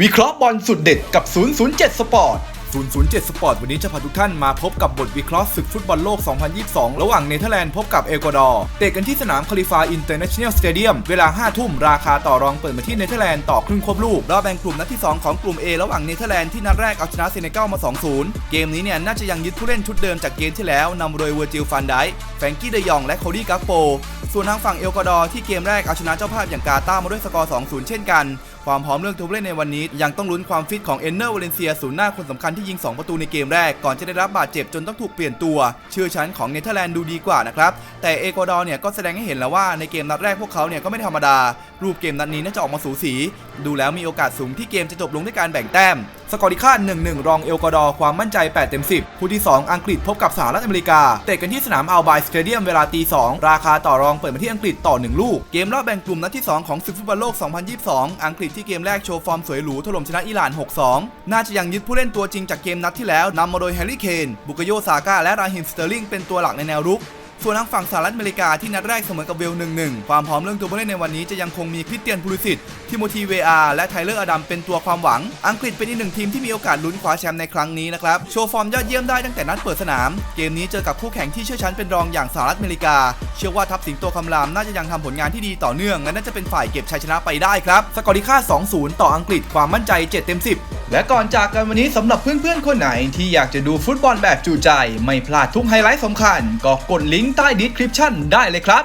วิเคราะห์บอลสุดเด็ดกับ 007 สปอร์ต 007 สปอร์ตวันนี้จะพาทุกท่านมาพบกับบทวิเคราะห์ศึกฟุตบอลโลก 2022 ระหว่างเนเธอร์แลนด์พบกับเอกวาดอร์ เตะกันที่สนามคาลิฟาอินเตอร์เนชั่นแนลสเตเดียม เวลา 5 ทุ่ม ราคาต่อรองเปิดมาที่เนเธอร์แลนด์ต่อครึ่งครบลูก รอบแบ่งกลุ่มนัดที่ 2 ของกลุ่ม A ระหว่างเนเธอร์แลนด์ที่นัดแรกเอาชนะเซเนกัลมา 2-0 เกมนี้เนี่ยน่าจะยังยึดผู้เล่นชุดเดิมจากเกมที่แล้วนำโดยเวอร์จิลฟันไดแฟรงกี้เดยองและโคดี้กักโปส่วนทางฝั่งเอลกวาดอร์ที่เกมแรกเอาชนะเจ้าภาพอย่างกาตาร์มาด้วยสกอร์ 2-0 เช่นกันความพร้อมเรื่องตัวผู้เล่นในวันนี้ ยังต้องลุ้นความฟิตของเอนเนอร์วาเลนเซียศูนย์หน้าคนสำคัญที่ยิง 2 ประตูในเกมแรก ก่อนจะได้รับบาดเจ็บจนต้องถูกเปลี่ยนตัวชื่อชั้นของเนเธอร์แลนด์ดูดีกว่านะครับแต่เอกวาดอร์เนี่ยก็แสดงให้เห็นแล้วว่าในเกมนัดแรกพวกเขาเนี่ยก็ไม่ธรรมดา รูปเกมนัดนี้น่าจะออกมาสูสี ดูแล้วมีโอกาสสูงที่เกมจะจบลงด้วยการแบ่งแต้มสกอร์ดิค่า1-1 รองเอลกวาดอร์ความมั่นใจ 8 เต็ม 10 คู่ที่ 2 อังกฤษพบกับสหรัฐอเมริกา เตะกันที่สนามอัลไบสเตเดียมเวลาตี 2 ราคาต่อรองเปิดมาที่อังกฤษต่อ 1 ลูก เกมรอบแบ่งกลุ่มนัดที่ 2 ของศึกฟุตบอลโลก 2022 อังกฤษที่เกมแรกโชว์ฟอร์มสวยหรูถล่มชนะอิหร่าน 6-2 น่าจะยังยึดผู้เล่นตัวจริงจากเกมนัดที่แล้วนำมาโดยแฮร์รี่เคนบุกโยซาก้าและราฮิมสเตอร์ลิงเป็นตัวหลักในแนวรุก ส่วนทางฝั่งสหรัฐอเมริกาที่นัดแรกเสมอกับเวล1-1ความพร้อมเรื่องตัวผู้เล่นในวันนี้จะยังคงมีคริสเตียนพูลิสิตทิโมธีเวอาร์และไทเลอร์อดัมเป็นตัวความหวัง อังกฤษเป็นอีกหนึ่งทีมที่มีโอกาสลุ้นคว้าแชมป์ในครั้งนี้นะครับ โชว์ฟอร์มยอดเยี่ยมได้ตั้งแต่นัดเปิดสนาม เกมนี้เจอกับคู่แข่งที่เชื่อชั้นเป็นรองอย่างสหรัฐอเมริกา เชื่อว่าทัพสิงโตคำรามน่าจะยังทำผลงานที่ดีต่อเนื่องและน่าจะเป็นฝ่ายเก็บชัยชนะไปได้ครับ สกอร์ดิค่า 2-0 ต่ออังกฤษความมั่นใจ 7 เต็ม 10 และก่อนจากกันวันนี้สำหรับเพื่อนๆ คนไหนที่อยากจะดูฟุตบอลแบบจูใจ ไม่พลาดทุกไฮไลท์สำคัญ ก็กดลิงก์ใต้ดีสคริปชั่นได้เลยครับ